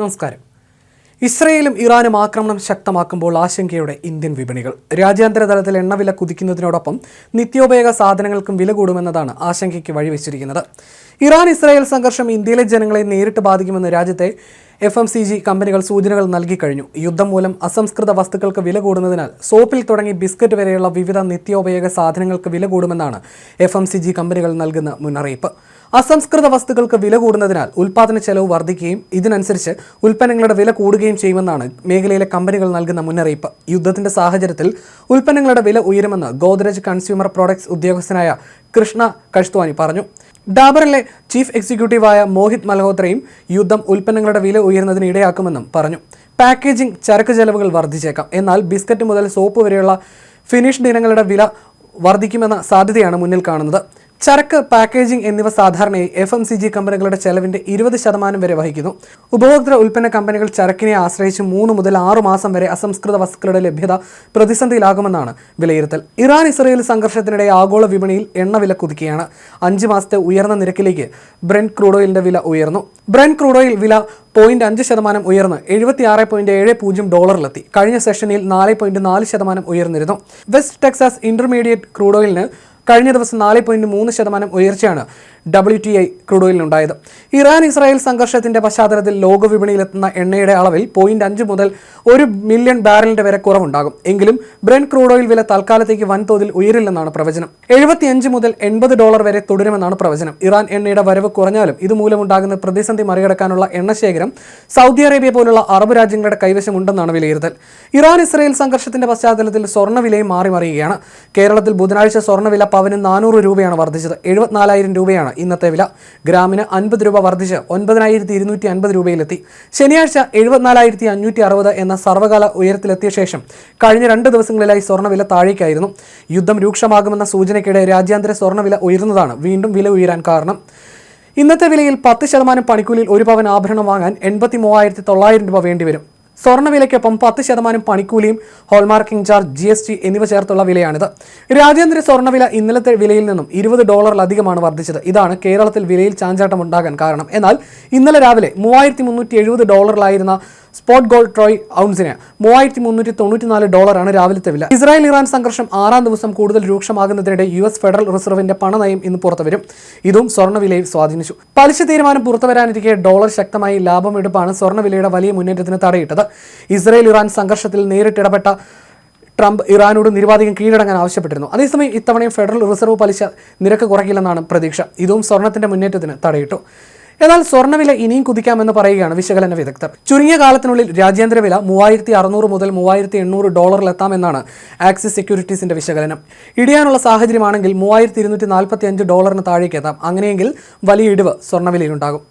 നമസ്കാരം. ഇസ്രയേലും ഇറാനും ആക്രമണം ശക്തമാക്കുമ്പോൾ ആശങ്കയുടെ ഇന്ത്യൻ വിപണികൾ. രാജ്യാന്തര തലത്തിൽ എണ്ണവില കുതിക്കുന്നതിനോടൊപ്പം നിത്യോപയോഗ സാധനങ്ങൾക്കും വില കൂടുമെന്നതാണ് ആശങ്കയ്ക്ക് വഴിവെച്ചിരിക്കുന്നത്. ഇറാൻ ഇസ്രായേൽ സംഘർഷം ഇന്ത്യയിലെ ജനങ്ങളെ നേരിട്ട് ബാധിക്കുമെന്ന് രാജ്യത്തെ എഫ് എം സി ജി കമ്പനികൾ സൂചനകൾ നൽകിക്കഴിഞ്ഞു യുദ്ധം മൂലം അസംസ്കൃത വസ്തുക്കൾക്ക് വില കൂടുന്നതിനാൽ സോപ്പിൽ തുടങ്ങി ബിസ്ക്കറ്റ് വരെയുള്ള വിവിധ നിത്യോപയോഗ സാധനങ്ങൾക്ക് വില കൂടുമെന്നാണ് എഫ് എം സി ജി കമ്പനികൾ നൽകുന്ന മുന്നറിയിപ്പ്. അസംസ്കൃത വസ്തുക്കൾക്ക് വില കൂടുന്നതിനാൽ ഉൽപ്പാദന ചെലവ് വർദ്ധിക്കുകയും ഇതിനനുസരിച്ച് ഉൽപ്പന്നങ്ങളുടെ വില കൂടുകയും ചെയ്യുമെന്നാണ് മേഖലയിലെ കമ്പനികൾ നൽകുന്ന മുന്നറിയിപ്പ്. യുദ്ധത്തിന്റെ സാഹചര്യത്തിൽ ഉൽപ്പന്നങ്ങളുടെ വില ഉയരുമെന്ന് ഗോദ്രേജ് കൺസ്യൂമർ പ്രോഡക്ട്സ് ഉദ്യോഗസ്ഥനായ കൃഷ്ണ കഷ്ത്വാനി പറഞ്ഞു. ഡാബറിലെ ചീഫ് എക്സിക്യൂട്ടീവായ മോഹിത് മൽഹോത്രയും യുദ്ധം ഉൽപ്പന്നങ്ങളുടെ വില ഉയരുന്നതിന് ഇടയാക്കുമെന്നും പറഞ്ഞു. പാക്കേജിംഗ് ചരക്ക് ചെലവുകൾ വർദ്ധിച്ചേക്കാം. എന്നാൽ ബിസ്ക്കറ്റ് മുതൽ സോപ്പ് വരെയുള്ള ഫിനിഷ്ഡ് ഇനങ്ങളുടെ വില വർദ്ധിക്കുമെന്ന സാധ്യതയാണ് മുന്നിൽ കാണുന്നത്. ചരക്ക് പാക്കേജിംഗ് എന്നിവ സാധാരണയായി എഫ് എം സി ജി കമ്പനികളുടെ ചെലവിന്റെ ഇരുപത് ശതമാനം വരെ വഹിക്കുന്നു. ഉപഭോക്തൃ ഉൽപ്പന്ന കമ്പനികൾ ചരക്കിനെ ആശ്രയിച്ച് മൂന്ന് മുതൽ ആറു മാസം വരെ അസംസ്കൃത വസ്തുക്കളുടെ ലഭ്യത പ്രതിസന്ധിയിലാകുമെന്നാണ് വിലയിരുത്തൽ. ഇറാൻ ഇസ്രയേൽ സംഘർഷത്തിനിടെ ആഗോള വിപണിയിൽ എണ്ണവില കുതിക്കുകയാണ്. അഞ്ച് മാസത്തെ ഉയർന്ന നിരക്കിലേക്ക് ബ്രെൻഡ് ക്രൂഡോയിലിന്റെ വില ഉയർന്നു. ബ്രെൻഡ് ക്രൂഡോയിൽ വില പോയിന്റ് അഞ്ച് ശതമാനം ഉയർന്ന് എഴുപത്തി ആറ് പോയിന്റ് ഏഴ് പൂജ്യം ഡോളറിലെത്തി. കഴിഞ്ഞ സെഷനിൽ നാല് പോയിന്റ് നാല് ശതമാനം ഉയർന്നിരുന്നു. വെസ്റ്റ് ടെക്സാസ് ഇന്റർമീഡിയറ്റ് ക്രൂഡ് ഓയിലിന് കഴിഞ്ഞ ദിവസം നാല് പോയിന്റ് മൂന്ന് ശതമാനം ഉയർച്ചയാണ് ഡബ്ല്യു ടി ഐ ക്രൂഡ് ഓയിലിനുണ്ടായത് ഇറാൻ ഇസ്രായേൽ സംഘർഷത്തിന്റെ പശ്ചാത്തലത്തിൽ ലോകവിപണിയിലെത്തുന്ന എണ്ണയുടെ അളവിൽ പോയിന്റ് അഞ്ച് മുതൽ ഒരു മില്യൺ ബാരലിന്റെ വരെ കുറവുണ്ടാകും. എങ്കിലും ബ്രെൻ ക്രൂഡ് ഓയിൽ വില തൽക്കാലത്തേക്ക് വൻതോതിൽ ഉയരില്ലെന്നാണ് പ്രവചനം. എഴുപത്തിയഞ്ച് മുതൽ എൺപത് ഡോളർ വരെ തുടരുമെന്നാണ് പ്രവചനം. ഇറാൻ എണ്ണയുടെ വരവ് കുറഞ്ഞാലും ഇതുമൂലമുണ്ടാകുന്ന പ്രതിസന്ധി മറികടക്കാനുള്ള എണ്ണശേഖരം സൗദി അറേബ്യ പോലുള്ള അറബ് രാജ്യങ്ങളുടെ കൈവശമുണ്ടെന്നാണ് വിലയിരുത്തൽ. ഇറാൻ ഇസ്രായേൽ സംഘർഷത്തിന്റെ പശ്ചാത്തലത്തിൽ സ്വർണവിലയും മാറി മറിയുകയാണ് കേരളത്തിൽ ബുധനാഴ്ച സ്വർണവില പവന് നാനൂറ് രൂപയാണ് വർദ്ധിച്ചത്. എഴുപത്തിനാലായിരം രൂപയാണ് ഇന്നത്തെ വില ഗ്രാമിന് അൻപത് രൂപ വർദ്ധിച്ച് ഒൻപതിനായിരത്തി ഇരുന്നൂറ്റി അൻപത് രൂപയിലെത്തി. ശനിയാഴ്ച എഴുപത്തിനാലായിരത്തി അഞ്ഞൂറ്റി അറുപത് എന്ന സർവകാല ഉയരത്തിലെത്തിയ ശേഷം കഴിഞ്ഞ രണ്ട് ദിവസങ്ങളിലായി സ്വർണവില താഴേക്കായിരുന്നു. യുദ്ധം രൂക്ഷമാകുമെന്ന സൂചനയ്ക്കിടെ രാജ്യാന്തര സ്വർണവില ഉയർന്നതാണ് വീണ്ടും വില ഉയരാൻ കാരണം. ഇന്നത്തെ വിലയിൽ പത്ത് ശതമാനം പണിക്കൂലിയിൽ ഒരു പവൻ ആഭരണം വാങ്ങാൻ എൺപത്തി മൂവായിരത്തി തൊള്ളായിരം രൂപ വേണ്ടിവരും. സ്വർണവിലയ്ക്കൊപ്പം പത്ത് ശതമാനം പണിക്കൂലിയും hallmarking charge G S T എന്നിവ ചേർത്തുള്ള വിലയാണിത്. രാജ്യാന്തര സ്വർണവില ഇന്നലത്തെ വിലയിൽ നിന്നും ഇരുപത് ഡോളറിലധികമാണ് വർദ്ധിച്ചത്. ഇതാണ് കേരളത്തിൽ വിലയിൽ ചാഞ്ചാട്ടം ഉണ്ടാകാൻ കാരണം. എന്നാൽ ഇന്നലെ രാവിലെ മൂവായിരത്തി ഡോളറിലായിരുന്ന സ്പോട്ട് ഗോൾഡ് ട്രോയ് ഔൺസിന് മൂവായിരത്തി മുന്നൂറ്റി തൊണ്ണൂറ്റിനാല് ഡോളറാണ് രാവിലത്തെ വില. ഇസ്രായേൽ ഇറാൻ സംഘർഷം ആറാം ദിവസം കൂടുതൽ രൂക്ഷമാകുന്നതിനിടെ യു എസ് ഫെഡറൽ റിസർവിന്റെ പണനയം ഇന്ന് പുറത്തുവരും. ഇതും സ്വർണവിലയെ സ്വാധീനിച്ചു. പലിശ തീരുമാനം പുറത്തുവരാനിരിക്കെ ഡോളർ ശക്തമായി ലാഭമെടുപ്പാണ് സ്വർണവിലയുടെ വലിയ മുന്നേറ്റത്തിന് തടയിട്ടത്. ഇസ്രായേൽ ഇറാൻ സംഘർഷത്തിൽ നേരിട്ടിടപെട്ട ട്രംപ് ഇറാനോട് നിരവാധികം കീഴടങ്ങാൻ ആവശ്യപ്പെട്ടിരുന്നു. അതേസമയം ഇത്തവണയും ഫെഡറൽ റിസർവ് പലിശ നിരക്ക് കുറയ്ക്കില്ലെന്നാണ് പ്രതീക്ഷ. ഇതും സ്വർണത്തിന്റെ മുന്നേറ്റത്തിന് തടയിട്ടു. എന്നാൽ സ്വർണവില ഇനിയും കുതിക്കാമെന്ന് പറയുകയാണ് വിശകലന വിദഗ്ധർ. ചുരുങ്ങിയ കാലത്തിനുള്ളിൽ രാജ്യാന്തര വില മൂവായിരത്തി അറുന്നൂറ് മുതൽ മൂവായിരത്തി എണ്ണൂറ് ഡോളറിലെത്താമെന്നാണ് ആക്സിസ് സെക്യൂരിറ്റീസിന്റെ വിശകലനം. ഇടിയാനുള്ള സാഹചര്യമാണെങ്കിൽ മൂവായിരത്തി ഇരുന്നൂറ്റി നാൽപ്പത്തി അഞ്ച് ഡോളറിന് താഴേക്ക് എത്താം അങ്ങനെയെങ്കിൽ വലിയ ഇടിവ് സ്വർണവിലയിലുണ്ടാകും